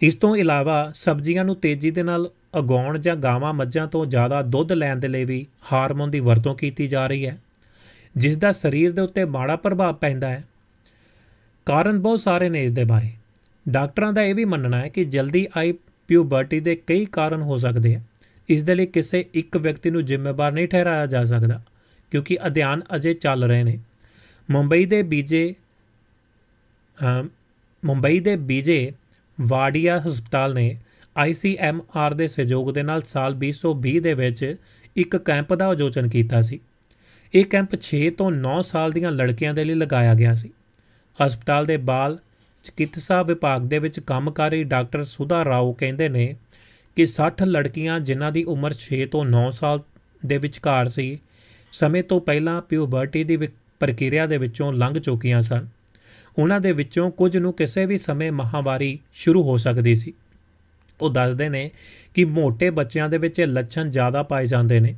ਇਸ ਤੋਂ ਇਲਾਵਾ ਸਬਜ਼ੀਆਂ ਨੂੰ ਤੇਜ਼ੀ ਦੇ ਨਾਲ ਉਗਾਉਣ ਜਾਂ ਗਾਵਾਂ ਮੱਝਾਂ ਤੋਂ ਜ਼ਿਆਦਾ ਦੁੱਧ ਲੈਣ ਦੇ ਲਈ ਵੀ ਹਾਰਮੋਨ ਦੀ ਵਰਤੋਂ ਕੀਤੀ ਜਾ ਰਹੀ ਹੈ ਜਿਸ ਦਾ ਸਰੀਰ ਦੇ ਉੱਤੇ ਮਾੜਾ ਪ੍ਰਭਾਵ ਪੈਂਦਾ ਹੈ। ਕਾਰਨ ਬਹੁਤ ਸਾਰੇ ਨੇ ਇਸ ਦੇ ਬਾਰੇ। ਡਾਕਟਰਾਂ ਦਾ ਇਹ ਵੀ ਮੰਨਣਾ ਹੈ ਕਿ ਜਲਦੀ ਆਈ ਪਿਊਬਰਟੀ ਦੇ ਕਈ ਕਾਰਨ ਹੋ ਸਕਦੇ ਆ ਇਸ ਦੇ ਲਈ ਕਿਸੇ ਇੱਕ ਵਿਅਕਤੀ ਨੂੰ ਜ਼ਿੰਮੇਵਾਰ ਨਹੀਂ ਠਹਿਰਾਇਆ ਜਾ ਸਕਦਾ, ਕਿਉਂਕਿ ਅਧਿਐਨ ਅਜੇ ਚੱਲ ਰਹੇ ਨੇ। ਮੁੰਬਈ ਦੇ ਬੀਜੇ ਮੁੰਬਈ ਦੇ ਬੀਜੇ ਵਾਡੀਆ ਹਸਪਤਾਲ ਨੇ ICMR ਦੇ ਸਹਿਯੋਗ ਦੇ ਨਾਲ ਸਾਲ 2020 ਦੇ ਵਿੱਚ ਇੱਕ ਕੈਂਪ ਦਾ ਆਯੋਜਨ ਕੀਤਾ ਸੀ। ਇਹ ਕੈਂਪ 6 ਤੋਂ 9 ਸਾਲ ਦੀਆਂ ਲੜਕੀਆਂ ਦੇ ਲਈ ਲਗਾਇਆ ਗਿਆ ਸੀ। ਹਸਪਤਾਲ ਦੇ ਬਾਲ ਚਿਕਿਤਸਾ ਵਿਭਾਗ ਦੇ ਵਿੱਚ ਕੰਮ ਕਰ ਰਹੀ ਡਾਕਟਰ ਸੁਧਾ ਰਾਓ ਕਹਿੰਦੇ ਨੇ ਕਿ 60 ਲੜਕੀਆਂ ਜਿਨ੍ਹਾਂ ਦੀ ਉਮਰ 6 ਤੋਂ 9 ਸਾਲ ਦੇ ਵਿਚਕਾਰ ਸੀ, ਸਮੇਂ ਤੋਂ ਪਹਿਲਾਂ ਪਿਊਬਰਟੀ ਦੀ ਵਿਕ- ਪ੍ਰਕਿਰਿਆ ਦੇ ਵਿੱਚੋਂ ਲੰਘ ਚੁੱਕੀਆਂ ਸਨ। ਉਹਨਾਂ ਦੇ ਵਿੱਚੋਂ ਕੁਝ ਨੂੰ ਕਿਸੇ ਵੀ ਸਮੇਂ ਮਹਾਵਾਰੀ ਸ਼ੁਰੂ ਹੋ ਸਕਦੀ ਸੀ। ਉਹ ਦੱਸਦੇ ਨੇ ਕਿ ਮੋٹے ਬੱਚਿਆਂ ਦੇ ਵਿੱਚ ਇਹ ਲੱਛਣ ਜ਼ਿਆਦਾ ਪਾਏ ਜਾਂਦੇ ਨੇ।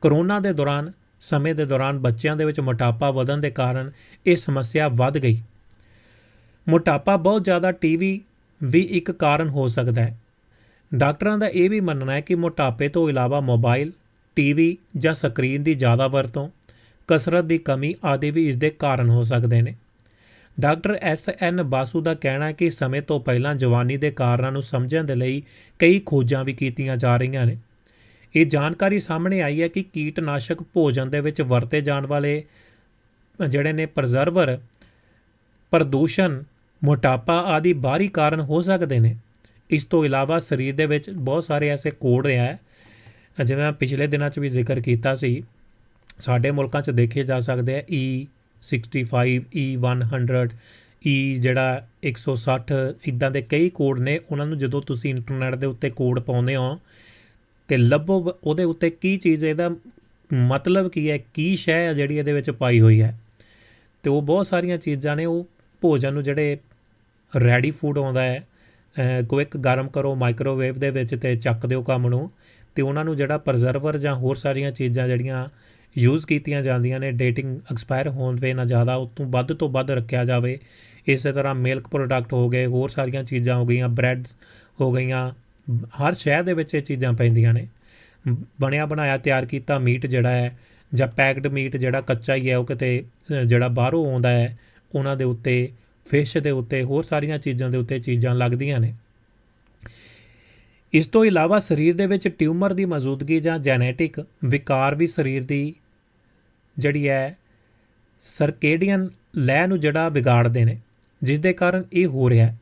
ਕਰੋਨਾ ਦੇ ਦੌਰਾਨ, ਸਮੇਂ ਦੇ ਦੌਰਾਨ ਬੱਚਿਆਂ ਦੇ ਵਿੱਚ ਮੋਟਾਪਾ ਵਧਣ ਦੇ ਕਾਰਨ ਇਹ ਸਮੱਸਿਆ ਵੱਧ ਗਈ। ਮੋਟਾਪਾ ਬਹੁਤ ਜ਼ਿਆਦਾ ਟੀਵੀ ਵੀ ਇੱਕ ਕਾਰਨ ਹੋ ਸਕਦਾ ਹੈ। ਡਾਕਟਰਾਂ ਦਾ ਇਹ ਵੀ ਮੰਨਣਾ ਹੈ ਕਿ ਮੋਟਾਪੇ ਤੋਂ ਇਲਾਵਾ ਮੋਬਾਈਲ, ਟੀਵੀ ਜਾਂ ਸਕਰੀਨ ਦੀ ਜ਼ਿਆਦਾ ਵਰਤੋਂ, ਕਸਰਤ ਦੀ ਕਮੀ ਆਦਿ ਵੀ ਇਸ ਦੇ ਕਾਰਨ ਹੋ ਸਕਦੇ ਨੇ। ਡਾਕਟਰ ਐਸ ਐਨ ਬਾਸੂ ਦਾ ਕਹਿਣਾ ਹੈ ਕਿ ਸਮੇਂ ਤੋਂ ਪਹਿਲਾਂ ਜਵਾਨੀ ਦੇ ਕਾਰਨਾਂ ਨੂੰ ਸਮਝਣ ਦੇ ਲਈ ਕਈ ਖੋਜਾਂ ਵੀ ਕੀਤੀਆਂ ਜਾ ਰਹੀਆਂ ਨੇ। ਇਹ ਜਾਣਕਾਰੀ ਸਾਹਮਣੇ ਆਈ ਹੈ ਕਿ ਕੀਟਨਾਸ਼ਕ ਭੋਜਨ ਦੇ ਵਿੱਚ ਵਰਤੇ ਜਾਣ ਵਾਲੇ ਜਿਹੜੇ ਨੇ ਪ੍ਰਜ਼ਰਵਰ, ਪ੍ਰਦੂਸ਼ਣ, ਮੋਟਾਪਾ ਆਦਿ ਬਾਹਰੀ ਕਾਰਨ ਹੋ ਸਕਦੇ ਨੇ। ਇਸ ਤੋਂ ਇਲਾਵਾ ਸਰੀਰ ਦੇ ਵਿੱਚ ਬਹੁਤ ਸਾਰੇ ਐਸੇ ਕੋੜ ਰਿਹਾ ਹੈ, ਜਿਵੇਂ ਪਿਛਲੇ ਦਿਨਾਂ 'ਚ ਵੀ ਜ਼ਿਕਰ ਕੀਤਾ ਸੀ। ਸਾਡੇ ਮੁਲਕਾਂ 'ਚ ਦੇਖੇ ਜਾ ਸਕਦੇ ਆ, ਈ E65 E100 E ਜਿਹੜਾ 160 ਇਦਾਂ ਦੇ ਕਈ ਕੋਡ ਨੇ, ਉਹਨਾਂ ਨੂੰ ਜਦੋਂ ਤੁਸੀਂ ਇੰਟਰਨੈਟ ਦੇ ਉੱਤੇ ਕੋਡ ਪਾਉਂਦੇ ਹੋ, ਤੇ ਲੱਭੋ ਉਹਦੇ ਉੱਤੇ ਕੀ ਚੀਜ਼ ਇਹਦਾ ਮਤਲਬ ਕੀ ਹੈ, ਕੀ ਸ਼ੈ ਹੈ ਜਿਹੜੀ ਇਹਦੇ ਵਿੱਚ ਪਾਈ ਹੋਈ ਹੈ। ਤੇ ਉਹ ਬਹੁਤ ਸਾਰੀਆਂ ਚੀਜ਼ਾਂ ਨੇ, ਉਹ ਭੋਜਨ ਨੂੰ ਜਿਹੜੇ ਰੈਡੀ ਫੂਡ ਆਉਂਦਾ ਹੈ ਕੁਇਕ ਗਰਮ ਕਰੋ ਮਾਈਕ੍ਰੋਵੇਵ ਦੇ ਵਿੱਚ ਤੇ ਚੱਕ ਦਿਓ ਕੰਮ ਨੂੰ, ਤੇ ਉਹਨਾਂ ਨੂੰ ਜਿਹੜਾ ਪ੍ਰਜ਼ਰਵਰ ਜਾਂ ਹੋਰ ਸਾਰੀਆਂ ਚੀਜ਼ਾਂ ਜਿਹੜੀਆਂ ਯੂਜ਼ ਕੀਤੀਆਂ ਜਾਂਦੀਆਂ ਨੇ ਡੇਟਿੰਗ ਐਕਸਪਾਇਰ ਹੋਣ ਦੇ ਨਾ ਜ਼ਿਆਦਾ ਉਹ ਤੋਂ ਵੱਧ ਤੋਂ ਵੱਧ ਰੱਖਿਆ ਜਾਵੇ। ਇਸੇ ਤਰ੍ਹਾਂ ਮਿਲਕ ਪ੍ਰੋਡਕਟ ਹੋ ਗਏ, ਹੋਰ ਸਾਰੀਆਂ ਚੀਜ਼ਾਂ ਹੋ ਗਈਆਂ ਬ੍ਰੈਡਸ ਹੋ ਗਈਆਂ, ਹਰ ਸ਼ਹਿਰ ਦੇ ਵਿੱਚ ਇਹ ਚੀਜ਼ਾਂ ਪੈਂਦੀਆਂ ਨੇ। ਬ- ਬਣਿਆ ਬਣਾਇਆ ਤਿਆਰ ਕੀਤਾ ਮੀਟ ਜਿਹੜਾ ਹੈ, ਜਾਂ ਪੈਕਡ ਮੀਟ ਜਿਹੜਾ ਕੱਚਾ ਹੀ ਹੈ, ਉਹ ਕਿਤੇ ਜਿਹੜਾ ਬਾਹਰੋਂ ਆਉਂਦਾ ਹੈ, ਉਹਨਾਂ ਦੇ ਉੱਤੇ ਫਿਸ਼ ਦੇ ਉੱਤੇ, ਹੋਰ ਸਾਰੀਆਂ ਚੀਜ਼ਾਂ ਦੇ ਉੱਤੇ ਚੀਜ਼ਾਂ ਲੱਗਦੀਆਂ ਨੇ। ਇਸ ਤੋਂ ਇਲਾਵਾ ਸਰੀਰ ਦੇ ਵਿੱਚ ਟਿਊਮਰ ਦੀ ਮੌਜੂਦਗੀ ਜਾਂ ਜੈਨੇਟਿਕ ਵਿਕਾਰ ਵੀ ਸਰੀਰ ਦੀ ਜਿਹੜੀ ਹੈ, ਸਰਕੇਡੀਅਨ ਲੈ ਨੂੰ ਜਿਹੜਾ ਵਿਗਾੜਦੇ ਨੇ ਜਿਸ ਦੇ ਕਾਰਨ ਇਹ ਹੋ ਰਿਹਾ ਹੈ।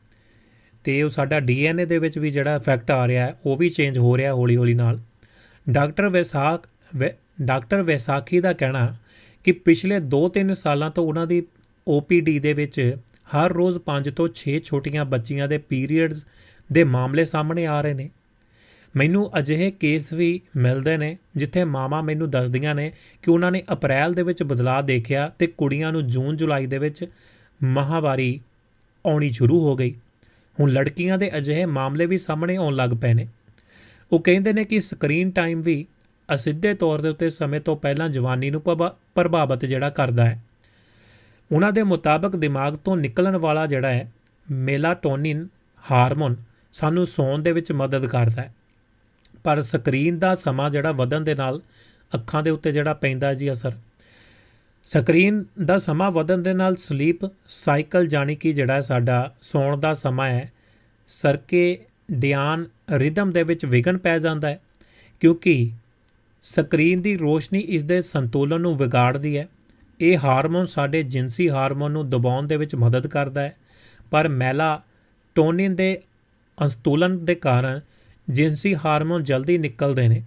ਤੇ ਉਹ ਸਾਡਾ ਡੀਐਨਏ ਦੇ ਵਿੱਚ ਵੀ ਜਿਹੜਾ ਇਫੈਕਟ ਆ ਰਿਹਾ ਉਹ ਵੀ ਚੇਂਜ ਹੋ ਰਿਹਾ ਹੌਲੀ ਹੌਲੀ ਨਾਲ। ਡਾਕਟਰ ਵੈਸਾਖ, ਵੈ- ਡਾਕਟਰ ਵੈਸਾਖੀ ਦਾ ਕਹਿਣਾ ਕਿ ਪਿਛਲੇ 2-3 ਸਾਲਾਂ ਤੋਂ ਉਹਨਾਂ ਦੀ OPD ਦੇ ਵਿੱਚ ਹਰ ਰੋਜ਼ 5 ਤੋਂ 6 ਛੋਟੀਆਂ ਬੱਚੀਆਂ ਦੇ ਪੀਰੀਅਡਸ ਦੇ ਮਾਮਲੇ ਸਾਹਮਣੇ ਆ ਰਹੇ ਨੇ। ਮੈਨੂੰ ਅਜਿਹੇ ਕੇਸ ਵੀ ਮਿਲਦੇ ਨੇ ਜਿੱਥੇ ਮਾਵਾਂ ਮੈਨੂੰ ਦੱਸਦੀਆਂ ਨੇ ਕਿ ਉਹਨਾਂ ਨੇ ਅਪ੍ਰੈਲ ਦੇ ਵਿੱਚ ਬਦਲਾਅ ਦੇਖਿਆ ਤੇ ਕੁੜੀਆਂ ਨੂੰ ਜੂਨ, ਜੁਲਾਈ ਦੇ ਵਿੱਚ ਮਾਹਵਾਰੀ ਆਉਣੀ ਸ਼ੁਰੂ ਹੋ ਗਈ। ਹੁਣ ਲੜਕੀਆਂ ਦੇ ਅਜਿਹੇ ਮਾਮਲੇ ਵੀ ਸਾਹਮਣੇ ਆਉਣ ਲੱਗ ਪਏ ਨੇ। ਉਹ ਕਹਿੰਦੇ ਨੇ ਕਿ ਸਕਰੀਨ ਟਾਈਮ ਵੀ ਅਸਿੱਧੇ ਤੌਰ ਦੇ ਉੱਤੇ ਸਮੇਂ ਤੋਂ ਪਹਿਲਾਂ ਜਵਾਨੀ ਨੂੰ ਪ੍ਰਭਾ- ਪ੍ਰਭਾਵਿਤ ਜਿਹੜਾ ਕਰਦਾ ਹੈ। ਉਹਨਾਂ ਦੇ ਮੁਤਾਬਕ ਦਿਮਾਗ ਤੋਂ ਨਿਕਲਣ ਵਾਲਾ ਜਿਹੜਾ ਹੈ, ਮੇਲਾਟੋਨਿਨ ਹਾਰਮੋਨ ਸਾਨੂੰ ਸੌਣ ਦੇ ਵਿੱਚ ਮਦਦ ਕਰਦਾ ਹੈ। ਪਰ ਸਕਰੀਨ ਦਾ ਸਮਾਂ ਜਿਹੜਾ ਵਧਣ ਦੇ ਨਾਲ ਅੱਖਾਂ ਦੇ ਉੱਤੇ ਜਿਹੜਾ ਪੈਂਦਾ ਜੀ ਅਸਰ। ਸਕਰੀਨ ਦਾ ਸਮਾਂ ਵਧਣ ਦੇ ਨਾਲ ਸਲੀਪ ਸਾਈਕਲ ਜਾਣੀ ਕਿ ਜਿਹੜਾ ਸਾਡਾ ਸੌਣ ਦਾ ਸਮਾਂ ਹੈ, ਸਰਕੇ ਡਿਆਨ ਰਿਦਮ ਦੇ ਵਿੱਚ ਵਿਘਨ ਪੈ ਜਾਂਦਾ ਹੈ, ਕਿਉਂਕਿ ਸਕਰੀਨ ਦੀ ਰੋਸ਼ਨੀ ਇਸ ਦੇ ਸੰਤੁਲਨ ਨੂੰ ਵਿਗਾੜਦੀ ਹੈ। ਇਹ ਹਾਰਮੋਨ ਸਾਡੇ ਜਿਨਸੀ ਹਾਰਮੋਨ ਨੂੰ ਦਬਾਉਣ ਦੇ ਵਿੱਚ ਮਦਦ ਕਰਦਾ ਹੈ, ਪਰ ਮੈਲਾਟੋਨਿਨ ਦੇ ਅਸੰਤੁਲਨ ਦੇ ਕਾਰਨ ਜਿਨਸੀ ਹਾਰਮੋਨ ਜਲਦੀ ਨਿਕਲਦੇ ਨੇ।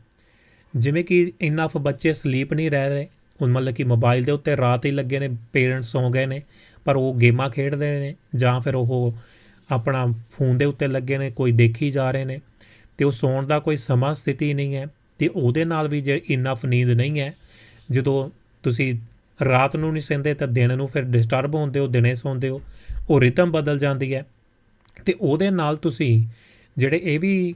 ਜਿਵੇਂ ਕਿ ਇਨਫ ਬੱਚੇ ਸਲੀਪ ਨਹੀਂ ਰਹਿ ਰਹੇ, ਹੁਣ ਮਤਲਬ ਕਿ ਮੋਬਾਈਲ ਦੇ ਉੱਤੇ ਰਾਤ ਹੀ ਲੱਗੇ ਨੇ ਪੇਰੈਂਟਸ ਸੌਂ ਗਏ ਨੇ, ਪਰ ਉਹ ਗੇਮਾਂ ਖੇਡਦੇ ਨੇ ਜਾਂ ਫਿਰ ਉਹ ਆਪਣਾ ਫੋਨ ਦੇ ਉੱਤੇ ਲੱਗੇ ਨੇ, ਕੋਈ ਦੇਖੀ ਜਾ ਰਹੇ ਨੇ, ਤੇ ਉਹ ਸੌਣ ਦਾ ਕੋਈ ਸਮਾਂ, ਸਥਿਤੀ ਨਹੀਂ ਹੈ। ਤੇ ਉਹਦੇ ਨਾਲ ਵੀ ਜੇ ਇਨਫ ਨੀਂਦ ਨਹੀਂ ਹੈ, ਜਦੋਂ ਤੁਸੀਂ ਰਾਤ ਨੂੰ ਨਹੀਂ ਸੌਂਦੇ ਤਾਂ ਦਿਨ ਨੂੰ ਫਿਰ ਡਿਸਟਰਬ ਹੁੰਦੇ ਹੋ ਦਿਨੇ ਸੌਂਦੇ ਹੋ, ਉਹ ਰਿਤਮ ਬਦਲ ਜਾਂਦੀ ਹੈ। ਤੇ ਉਹਦੇ ਨਾਲ ਤੁਸੀਂ ਜਿਹੜੇ ਇਹ ਵੀ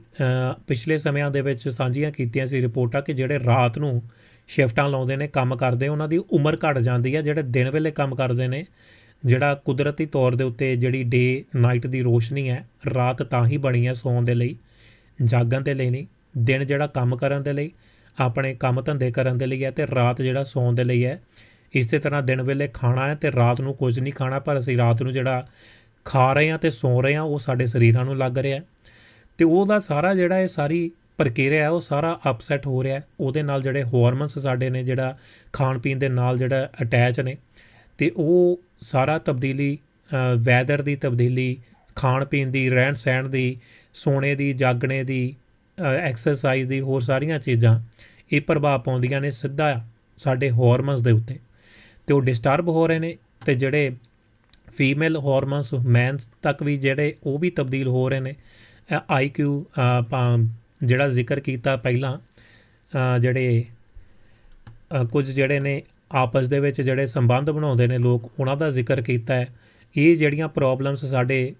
ਪਿਛਲੇ ਸਮਿਆਂ ਦੇ ਵਿੱਚ ਸਾਂਝੀਆਂ ਕੀਤੀਆਂ ਸੀ ਰਿਪੋਰਟਾਂ ਕਿ ਜਿਹੜੇ ਰਾਤ ਨੂੰ ਸ਼ਿਫਟਾਂ ਲਾਉਂਦੇ ਨੇ, ਕੰਮ ਕਰਦੇ, ਉਹਨਾਂ ਦੀ ਉਮਰ ਘਟ ਜਾਂਦੀ ਹੈ, ਜਿਹੜੇ ਦਿਨ ਵੇਲੇ ਕੰਮ ਕਰਦੇ ਨੇ, ਜਿਹੜਾ ਕੁਦਰਤੀ ਤੌਰ ਦੇ ਉੱਤੇ ਜਿਹੜੀ ਡੇ ਨਾਈਟ ਦੀ ਰੋਸ਼ਨੀ ਹੈ, ਰਾਤ ਤਾਂ ਹੀ ਬਣੀ ਹੈ ਸੌਣ ਦੇ ਲਈ, ਜਾਗਣ ਦੇ ਲਈ ਨਹੀਂ, ਦਿਨ ਜਿਹੜਾ ਕੰਮ ਕਰਨ ਦੇ ਲਈ, ਆਪਣੇ ਕੰਮ ਧੰਦੇ ਕਰਨ ਦੇ ਲਈ ਹੈ ਤੇ ਰਾਤ ਜਿਹੜਾ ਸੌਣ ਦੇ ਲਈ ਹੈ, ਇਸੇ ਤਰ੍ਹਾਂ ਦਿਨ ਵੇਲੇ ਖਾਣਾ ਹੈ ਤੇ ਰਾਤ ਨੂੰ ਕੁਝ ਨਹੀਂ ਖਾਣਾ, ਪਰ ਅਸੀਂ ਰਾਤ ਨੂੰ ਜਿਹੜਾ ਖਾ ਰਹੇ ਹਾਂ ਤੇ ਸੌ ਰਹੇ ਹਾਂ, ਉਹ ਸਾਡੇ ਸਰੀਰਾਂ ਨੂੰ ਲੱਗ ਰਿਹਾ ਹੈ। ਤੇ ਉਹਦਾ ਸਾਰਾ ਜਿਹੜਾ ਇਹ ਸਾਰੀ ਪ੍ਰਕਿਰਿਆ ਉਹ ਸਾਰਾ ਅਪਸੈਟ ਹੋ ਰਿਹਾ ਉਹਦੇ ਨਾਲ ਜਿਹੜੇ ਹਾਰਮੋਨਸ ਸਾਡੇ ਨੇ, ਜਿਹੜਾ ਖਾਣ ਪੀਣ ਦੇ ਨਾਲ ਜਿਹੜਾ ਅਟੈਚ ਨੇ, ਤੇ ਉਹ ਸਾਰਾ ਤਬਦੀਲੀ ਵੈਦਰ ਦੀ ਤਬਦੀਲੀ, ਖਾਣ ਪੀਣ ਦੀ, ਰਹਿਣ ਸਹਿਣ ਦੀ ਸੋਨੇ ਦੀ, ਜਾਗਣੇ ਦੀ ਐਕਸਰਸਾਈਜ਼ ਦੀ, ਹੋਰ ਸਾਰੀਆਂ ਚੀਜ਼ਾਂ, ਇਹ ਪ੍ਰਭਾਵ ਪਾਉਂਦੀਆਂ ਨੇ ਸਿੱਧਾ ਸਾਡੇ ਹਾਰਮੋਨਸ ਦੇ ਉੱਤੇ। ਤੇ ਉਹ ਡਿਸਟਰਬ ਹੋ ਰਹੇ ਨੇ ਤੇ ਜਿਹੜੇ ਫੀਮੇਲ ਹਾਰਮੋਨਸ ਮੈਨਸ ਤੱਕ ਵੀ ਜਿਹੜੇ ਉਹ ਵੀ ਤਬਦੀਲ ਹੋ ਰਹੇ ਨੇ ਆਈਕਿਊ ਆਪਾਂ ਜਿਹੜਾ ਜ਼ਿਕਰ ਕੀਤਾ ਪਹਿਲਾਂ ਜਿਹੜੇ ਕੁਝ ਜਿਹੜੇ ਨੇ ਆਪਸ ਦੇ ਵਿੱਚ ਜਿਹੜੇ ਸੰਬੰਧ ਬਣਾਉਂਦੇ ਨੇ ਲੋਕ, ਉਹਨਾਂ ਦਾ ਜ਼ਿਕਰ ਕੀਤਾ ਹੈ। ਇਹ ਜਿਹੜੀਆਂ ਪ੍ਰੋਬਲਮਸ ਸਾਡੇ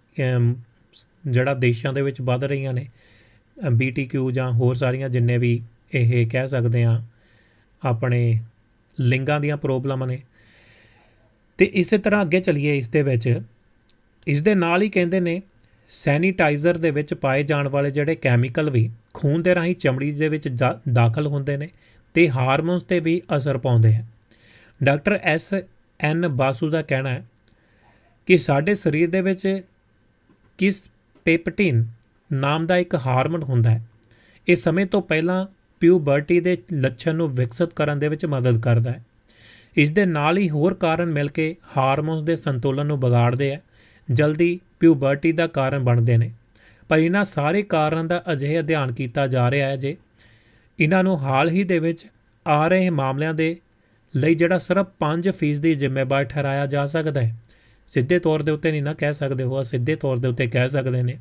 ਜਿਹੜਾ ਦੇਸ਼ਾਂ ਦੇ ਵਿੱਚ ਵੱਧ ਰਹੀਆਂ ਨੇ ਬੀਟੀਕਿਊ ਜਾਂ ਹੋਰ ਸਾਰੀਆਂ ਜਿੰਨੇ ਵੀ ਇਹ ਕਹਿ ਸਕਦੇ ਆ ਆਪਣੇ ਲਿੰਗਾਂ ਦੀਆਂ ਪ੍ਰੋਬਲਮ ਨੇ। ਤੇ ਇਸੇ ਤਰ੍ਹਾਂ ਅੱਗੇ ਚਲੀਏ ਇਸ ਦੇ ਵਿੱਚ। ਇਸ ਦੇ ਨਾਲ ਹੀ ਕਹਿੰਦੇ ਨੇ ਸੈਨੀਟਾਈਜ਼ਰ ਦੇ ਵਿੱਚ ਪਾਏ ਜਾਣ ਵਾਲੇ ਜਿਹੜੇ ਕੈਮੀਕਲ ਵੀ ਖੂਨ ਦੇ ਰਾਹੀਂ ਚਮੜੀ ਦੇ ਵਿੱਚ ਜਾ- ਦਾਖਲ ਹੁੰਦੇ ਨੇ ਤੇ ਹਾਰਮੋਨਸ ਤੇ ਵੀ ਅਸਰ ਪਾਉਂਦੇ ਆ। ਡਾਕਟਰ ਐਸ ਐਨ ਬਾਸੂ ਦਾ ਕਹਿਣਾ ਹੈ ਕਿ ਸਾਡੇ ਸਰੀਰ ਦੇ ਵਿੱਚ ਕਿਸ ਪੇਪਟਿਨ ਨਾਮ ਦਾ ਇੱਕ ਹਾਰਮੋਨ ਹੁੰਦਾ ਹੈ, ਇਹ ਸਮੇਂ ਤੋਂ ਪਹਿਲਾਂ ਪਿਊਬਰਟੀ ਦੇ ਲੱਛਣ ਨੂੰ ਵਿਕਸਿਤ ਕਰਨ ਦੇ ਵਿੱਚ ਮਦਦ ਕਰਦਾ ਹੈ। ਇਸ ਦੇ ਨਾਲ ਹੀ ਹੋਰ ਕਾਰਨ ਮਿਲ ਕੇ ਹਾਰਮੋਨਸ ਦੇ ਸੰਤੁਲਨ ਨੂੰ ਵਿਗਾੜਦੇ ਆ ਜਲਦੀ ਪਿਊਬਰਟੀ ਦਾ ਕਾਰਨ ਬਣਦੇ ਨੇ। ਪਰ ਇਹਨਾਂ ਸਾਰੇ ਕਾਰਨਾਂ ਦਾ ਅਜਿਹੇ ਅਧਿਐਨ ਕੀਤਾ ਜਾ ਰਿਹਾ ਹੈ ਜੇ ਇਹਨਾਂ ਨੂੰ ਹਾਲ ਹੀ ਦੇ ਵਿੱਚ ਆ ਰਹੇ ਮਾਮਲਿਆਂ ਦੇ ਲਈ ਜਿਹੜਾ ਸਿਰਫ 5% ਦੀ ਜ਼ਿੰਮੇਵਾਰ ਠਹਿਰਾਇਆ ਜਾ ਸਕਦਾ ਹੈ। ਸਿੱਧੇ ਤੌਰ ਦੇ ਉੱਤੇ ਨਹੀਂ ਨਾ ਕਹਿ ਸਕਦੇ ਹੋ ਸਿੱਧੇ ਤੌਰ ਦੇ ਉੱਤੇ ਕਹਿ ਸਕਦੇ ਨੇ।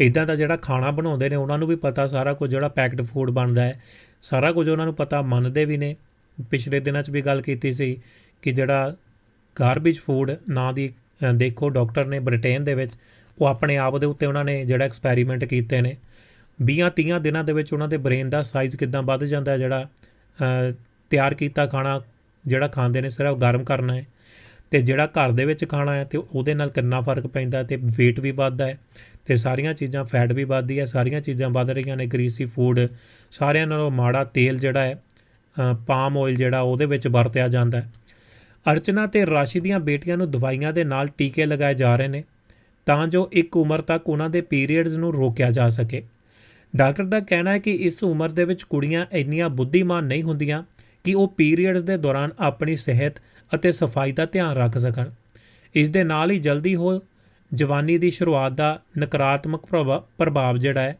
ਇਦਾਂ ਦਾ ਜਿਹੜਾ ਖਾਣਾ ਬਣਾਉਂਦੇ ਨੇ, ਉਹਨਾਂ ਨੂੰ ਵੀ ਪਤਾ ਸਾਰਾ ਕੁਝ, ਜਿਹੜਾ ਪੈਕਡ ਫੂਡ ਬਣਦਾ ਹੈ, ਸਾਰਾ ਕੁਝ ਉਹਨਾਂ ਨੂੰ ਪਤਾ, ਮੰਨਦੇ ਵੀ ਨੇ। ਪਿਛਲੇ ਦਿਨਾਂ 'ਚ ਵੀ ਗੱਲ ਕੀਤੀ ਸੀ ਕਿ ਜਿਹੜਾ ਗਾਰਬੇਜ ਫੂਡ ਨਾਂ ਦੀ ਦੇਖੋ, ਡਾਕਟਰ ਨੇ ਬ੍ਰਿਟੇਨ ਦੇ ਵਿੱਚ ਉਹ ਆਪਣੇ ਆਪ ਦੇ ਉੱਤੇ ਉਹਨਾਂ ਨੇ ਜਿਹੜਾ ਐਕਸਪੈਰੀਮੈਂਟ ਕੀਤੇ ਨੇ। 20 30 ਦਿਨਾਂ ਦੇ ਵਿੱਚ ਉਹਨਾਂ ਦੇ ਬ੍ਰੇਨ ਦਾ ਸਾਈਜ਼ ਕਿਦਾਂ ਵੱਧ ਜਾਂਦਾ ਹੈ, ਜਿਹੜਾ ਤਿਆਰ ਕੀਤਾ ਖਾਣਾ, ਜਿਹੜਾ ਖਾਂਦੇ ਨੇ, ਸਿਰਫ ਗਰਮ ਕਰਨਾ ਹੈ। ਤੇ ਜਿਹੜਾ ਘਰ ਦੇ ਵਿੱਚ ਖਾਣਾ ਹੈ, ਤੇ ਉਹਦੇ ਨਾਲ ਕਿੰਨਾ ਫ਼ਰਕ ਪੈਂਦਾ ਤੇ weight ਵੀ ਵੱਧਦਾ ਹੈ, ਤੇ ਸਾਰੀਆਂ ਚੀਜ਼ਾਂ ਫੈਟ ਵੀ ਵੱਧਦੀ ਹੈ, ਸਾਰੀਆਂ ਚੀਜ਼ਾਂ ਵੱਧ ਰਹੀਆਂ ਨੇ ਗਰੀਸੀ ਫੂਡ ਸਾਰਿਆਂ ਨਾਲੋਂ ਮਾੜਾ ਤੇਲ ਜਿਹੜਾ ਹੈ ਪਾਮ ਆਇਲ ਜਿਹੜਾ, ਉਹਦੇ ਵਿੱਚ ਵਰਤਿਆ ਜਾਂਦਾ ਹੈ। ਅਰਚਨਾ ਤੇ ਰਾਸ਼ੀ ਦੀਆਂ ਬੇਟੀਆਂ ਨੂੰ ਦਵਾਈਆਂ ਦੇ ਨਾਲ ਟੀਕੇ ਲਗਾਏ ਜਾ ਰਹੇ ਨੇ ਤਾਂ ਜੋ ਇੱਕ ਉਮਰ ਤੱਕ ਉਹਨਾਂ ਦੇ ਪੀਰੀਅਡਸ ਨੂੰ ਰੋਕਿਆ ਜਾ ਸਕੇ। ਡਾਕਟਰ ਦਾ ਕਹਿਣਾ ਹੈ ਕਿ ਇਸ ਉਮਰ ਦੇ ਵਿੱਚ ਕੁੜੀਆਂ ਇੰਨੀਆਂ ਬੁੱਧੀਮਾਨ ਨਹੀਂ ਹੁੰਦੀਆਂ ਕਿ ਉਹ ਪੀਰੀਅਡਸ ਦੇ ਦੌਰਾਨ ਆਪਣੀ ਸਿਹਤ ਅਤੇ ਸਫ਼ਾਈ ਦਾ ਧਿਆਨ ਰੱਖ ਸਕਣ। ਇਸ ਦੇ ਨਾਲ ਹੀ ਜਲਦੀ ਹੋ ਜਵਾਨੀ ਦੀ ਸ਼ੁਰੂਆਤ ਦਾ ਨਕਾਰਾਤਮਕ ਪ੍ਰਭਾ- ਪ੍ਰਭਾਵ ਜਿਹੜਾ ਹੈ,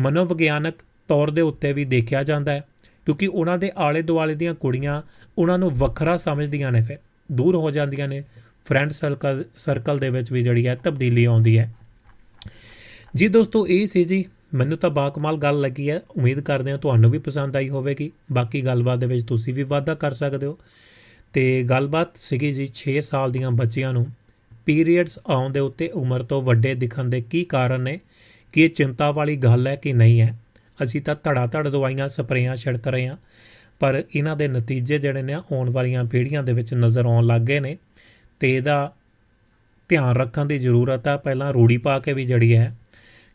ਮਨੋਵਿਗਿਆਨਕ ਤੌਰ ਦੇ ਉੱਤੇ ਵੀ ਦੇਖਿਆ ਜਾਂਦਾ ਹੈ, ਕਿਉਂਕਿ ਉਹਨਾਂ ਦੇ ਆਲੇ ਦੁਆਲੇ ਦੀਆਂ ਕੁੜੀਆਂ ਉਹਨਾਂ ਨੂੰ ਵੱਖਰਾ ਸਮਝਦੀਆਂ ਨੇ ਫਿਰ, ਦੂਰ ਹੋ ਜਾਂਦੀਆਂ ਨੇ। ਫਰੈਂਡ ਸਰਕਲ ਸਰਕਲ ਦੇ ਵਿੱਚ ਵੀ ਜਿਹੜੀ ਹੈ ਤਬਦੀਲੀ ਆਉਂਦੀ ਹੈ। ਜੀ ਦੋਸਤੋ, ਇਹ ਸੀ ਜੀ, ਮੈਨੂੰ ਤਾਂ ਬਾਕਮਾਲ ਗੱਲ ਲੱਗੀ ਹੈ। ਉਮੀਦ ਕਰਦੇ ਹਾਂ ਤੁਹਾਨੂੰ ਵੀ ਪਸੰਦ ਆਈ ਹੋਵੇਗੀ। ਬਾਕੀ ਗੱਲਬਾਤ ਦੇ ਵਿੱਚ ਤੁਸੀਂ ਵੀ ਵਾਧਾ ਕਰ ਸਕਦੇ ਹੋ। ਤੇ ਗੱਲਬਾਤ ਸੀਗੀ ਜੀ 6 ਸਾਲ ਦੀਆਂ ਬੱਚੀਆਂ ਨੂੰ। ਪੀਰੀਅਡਸ ਆਉਣ ਦੇ ਉੱਤੇ ਉਮਰ ਤੋਂ ਵੱਡੇ ਦਿਖਣ ਦੇ ਕੀ ਕਾਰਨ ਨੇ, ਕਿ ਇਹ ਚਿੰਤਾ ਵਾਲੀ ਗੱਲ ਹੈ ਕਿ ਨਹੀਂ ਹੈ। ਅਸੀਂ ਤਾਂ ਧੜਾ ਧੜ ਦਵਾਈਆਂ, ਸਪਰੇਆਂ ਛਿੜਕ ਰਹੇ ਹਾਂ। ਪਰ ਇਹਨਾਂ ਦੇ ਨਤੀਜੇ ਜਿਹੜੇ ਨੇ ਆਉਣ ਵਾਲੀਆਂ ਪੀੜ੍ਹੀਆਂ ਦੇ ਵਿੱਚ ਨਜ਼ਰ ਆਉਣ ਲੱਗ ਗਏ ਨੇ ਤੇ ਇਹਦਾ ਧਿਆਨ ਰੱਖਣ ਦੀ ਜ਼ਰੂਰਤ ਆ। ਪਹਿਲਾਂ ਰੂੜੀ ਪਾ ਕੇ ਵੀ ਜਿਹੜੀ ਹੈ,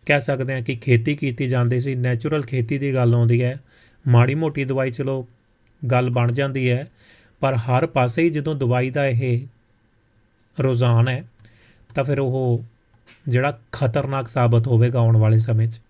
ਕਹਿ ਸਕਦੇ ਹਾਂ ਕਿ ਖੇਤੀ ਕੀਤੀ ਜਾਂਦੀ ਸੀ ਨੈਚੁਰਲ ਖੇਤੀ ਦੀ ਗੱਲ ਆਉਂਦੀ ਹੈ, ਮਾੜੀ ਮੋਟੀ ਦਵਾਈ ਚਲੋ ਗੱਲ ਬਣ ਜਾਂਦੀ ਹੈ, ਪਰ ਹਰ ਪਾਸੇ ਹੀ ਜਦੋਂ ਦਵਾਈ ਦਾ ਇਹ ਰੁਝਾਨ ਹੈ, ਤਾਂ ਫਿਰ ਉਹ ਜਿਹੜਾ ਖਤਰਨਾਕ ਸਾਬਤ ਹੋਵੇਗਾ ਆਉਣ ਵਾਲੇ ਸਮੇਂ 'ਚ।